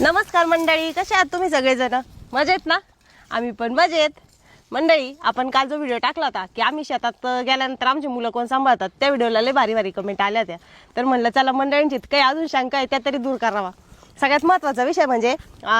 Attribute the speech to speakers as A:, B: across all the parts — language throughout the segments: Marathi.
A: नमस्कार मंडळी कसे आहात तुम्ही सगळेजण? मजेत ना? आम्ही पण मजेत. मंडळी आपण काल जो व्हिडिओ टाकला होता की आम्ही शेतात गेल्यानंतर आमची मुलं कोण सांभाळतात त्या व्हिडिओला लय भारी भारी कमेंट आल्या होत्या. तर म्हणलं चला मंडळींची काही अजून शंका आहे त्या तरी दूर करावा. सगळ्यात महत्त्वाचा विषय म्हणजे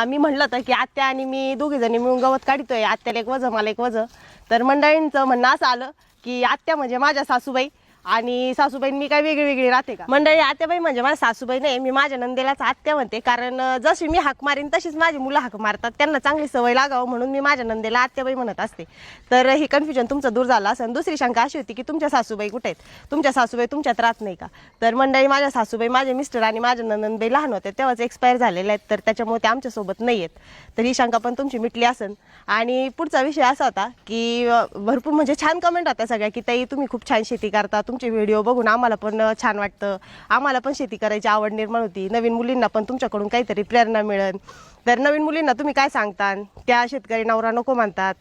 A: मी म्हणलं होतं की आत्या आणि मी दोघीजणी मिळून गवत काढतोय आत्याला एक वजं मला एक वजं. तर मंडळींचं म्हणणं असं आलं की आत्या म्हणजे माझ्या सासूबाई. आणि सासूबाई मी काय वेगळी वेगळी राहते का? मंडळी आत्याबाई म्हणजे माझ्या सासूबाई नाही मी माझ्या नंदेलाच आत्या म्हणते कारण जशी मी हाक मारीन तशीच माझी मुलं हाक मारतात. त्यांना चांगली सवय लागावं म्हणून मी माझ्या नंदेला आत्याबाई म्हणत असते. तर हे कन्फ्युजन तुमचं दूर झालं असं दुसरी शंका अशी होती की तुमच्या सासूबाई कुठे आहेत? तुमच्या सासूबाई तुमच्यात राहत नाही का? तर मंडळी माझ्या सासूबाई माझे मिस्टर आणि माझ्या नंदबाई लहान होते तेव्हाच एक्सपायर झालेले आहेत. तर त्याच्यामुळे ते आमच्यासोबत नाही आहेत. तर ही शंका पण तुमची मिटली असेल. आणि पुढचा विषय असा होता की भरपूर म्हणजे छान कमेंट होत्या सगळ्या की ताई तुम्ही खूप छान शेती करता तुमचे व्हिडिओ बघून आम्हाला पण छान वाटतं. आम्हाला पण शेती करायची आवड निर्माण होती. नवीन मुलींना पण तुमच्याकडून काहीतरी प्रेरणा मिळेल. तर नवीन मुलींना तुम्ही काय सांगता त्या शेतकरी नवरा नको म्हणतात.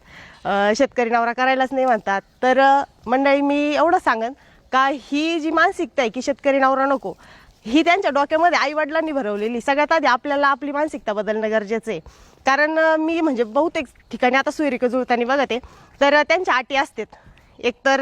A: शेतकरी नवरा करायलाच नाही म्हणतात. तर मंडळी मी एवढं सांगन का ही जी मानसिकता आहे की शेतकरी नवरा नको ही त्यांच्या डोक्यामध्ये आईवडिलांनी भरवलेली. सगळ्यात आधी आपल्याला आपली मानसिकता बदलणं गरजेचं आहे. कारण मी म्हणजे बहुतेक ठिकाणी आता सूर्यक जुळताना बघते तर त्यांच्या अटी असतात. एकतर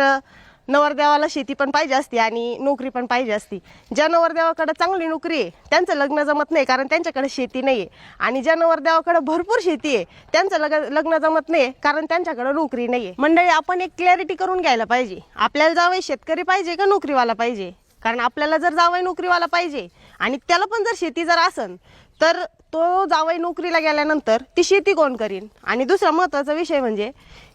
A: नवरदेवाला शेती पण पाहिजे असते आणि नोकरी पण पाहिजे असती. ज्या नवरदेवाकडे चांगली नोकरी आहे त्यांचं लग्न जमत नाही कारण त्यांच्याकडे शेती नाही आहे आणि ज्या नवरदेवाकडे भरपूर शेती आहे त्यांचं लग लग्न जमत नाही कारण त्यांच्याकडे नोकरी नाही आहे मंडळी आपण एक क्लॅरिटी करून घ्यायला पाहिजे. आपल्याला जावं शेतकरी पाहिजे का नोकरीवाला पाहिजे? कारण आपल्याला जर जावई नोकरीवाला पाहिजे आणि त्याला पण जर शेती जर असन तर तो जावई नोकरीला गेल्यानंतर ती शेती कोण करीन? आणि दुसरा महत्त्वाचा विषय म्हणजे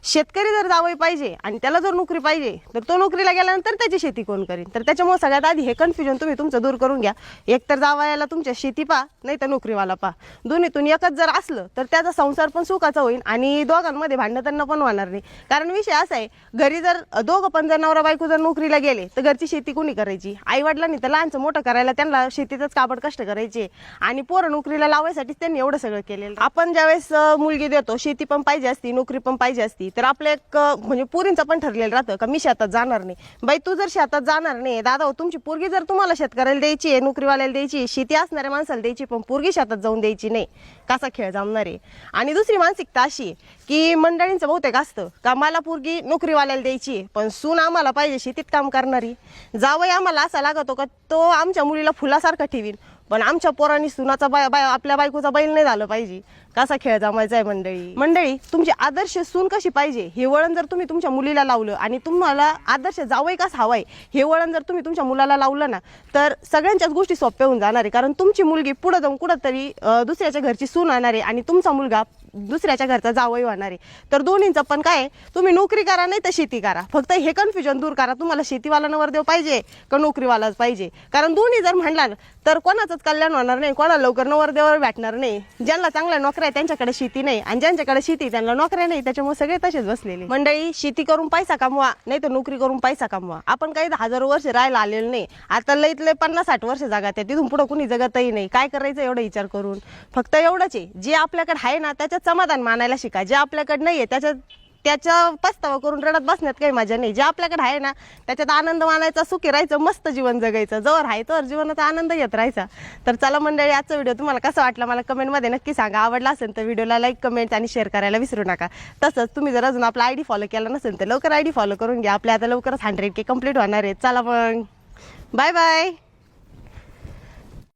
A: शेतकरी जर जावई पाहिजे आणि त्याला जर नोकरी पाहिजे तर तो नोकरीला गेल्यानंतर त्याची शेती कोण करेन? तर त्याच्यामुळे सगळ्यात आधी हे कन्फ्युजन तुम्ही तुमचं दूर करून घ्या. एक तर जावयाला तुमच्या शेती पा नाही तर नोकरीवाला पा. दोन्हीतून एकच जर असलं तर त्याचा संसार पण सुखाचा होईल आणि दोघांमध्ये भांडणं त्यांना पण होणार नाही. कारण विषय असा आहे घरी जर दोघं पण जर नवरा बायको जर नोकरीला गेले तर घरची शेती कोणी करायची? आई वडिलांनी तर लहानचं मोठं करायला त्यांना शेतीतच काबड कष्ट करायचे. आणि पोरं नोकरीला लावायसाठीच त्यांनी एवढं सगळं केलेलं. आपण ज्यावेळेस मुलगी देतो शेती पण पाहिजे असती नोकरी पण पाहिजे असती तर आपलं एक म्हणजे पुरींचं पण ठरलेलं राहतं का मी शेतात जाणार नाही. बाई तू जर शेतात जाणार नाही दादा तुमची पोरगी जर तुम्हाला शेतकऱ्याला द्यायची आहे नोकरीवाल्याला द्यायची आहे, शेती असणाऱ्या माणसाला द्यायची पण पोरगी शेतात जाऊन द्यायची नाही कसा खेळ जमणार आहे? आणि दुसरी मानसिकता अशी आहे की मंडळींचं बहुतेक असतं का मला पोरगी नोकरीवाल्याला द्यायची आहे पण सून आम्हाला पाहिजे शेतीत काम करणारी. जावई आम्हाला असा लागतो का तो आमच्या मुलीला फुलासारखा ठेवीन. पण आमच्या पोरांनी सुनाचा बाय बाय आपल्या बायकोचा बैल नाही झालं पाहिजे. कसा खेळ जमायचा आहे मंडळी? मंडळी तुमची आदर्श सून कशी पाहिजे? हे वळण जर तुम्ही तुमच्या मुलीला लावलं आणि तुम्हाला आदर्श जावई कसा हवाय हे वळण जर तुम्ही तुमच्या मुलाला लावलं ना तर सगळ्यांच्याच गोष्टी सोप्या होऊन जाणार आहे. कारण तुमची मुलगी पुढं जाऊन कुठंतरी दुसऱ्याच्या घरची सून आणणार आहे आणि तुमचा मुलगा दुसऱ्याच्या घरचा जावई होणार आहे. तर दोन्हींचं पण काय आहे, तुम्ही नोकरी करा नाही तर शेती करा. फक्त हे कन्फ्युजन दूर करा. तुम्हाला शेतीवाला नवरदेव पाहिजे का नोकरीवालाच पाहिजे? कारण दोन्ही जर म्हणला तर कोणाचंच कल्याण होणार नाही कोणाला लवकर नवरदेवावर भेटणार नाही. ज्यांना चांगल्या नोकऱ्या आहे त्यांच्याकडे शेती नाही. आणि ज्यांच्याकडे शेती त्यांना नोकऱ्या नाही. त्याच्यामुळे सगळे तसेच बसलेले. मंडळी शेती करून पैसा कमवा नाही तर नोकरी करून पैसा कमवा. आपण काही हजारो वर्ष राहायला आलेलो नाही. आता लईतले पन्नास साठ वर्ष जगात आहे तिथून पुढे कुणी जगतही नाही. काय करायचं एवढा विचार करून? फक्त एवढंच आहे. जे आपल्याकडे आहे ना त्याच्यात समाधान मानायला शिका. जे आपल्याकडे नाही आहे त्याच्यात त्याच्या पस्तावा करून रडत बसण्यात काही मजा नाही. जे आपल्याकडे आहे ना त्याच्यात आनंद मानायचा सुखी राहायचं मस्त जीवन जगायचं. जवळ आहे तर जीवनाचा आनंद येत राहायचा. तर चला मंडळी आजचा व्हिडिओ तुम्हाला कसा वाटला मला कमेंटमध्ये नक्की सांगा. आवडला असेल तर व्हिडिओला लाईक कमेंट आणि शेअर करायला विसरू नका. तसंच तुम्ही जर अजून आपला आयडी फॉलो केला नसेल तर लवकर आयडी फॉलो करून घ्या. आपल्या आता लवकरच हंड्रेड के कंप्लीट होणार आहे. चला मग. Bye bye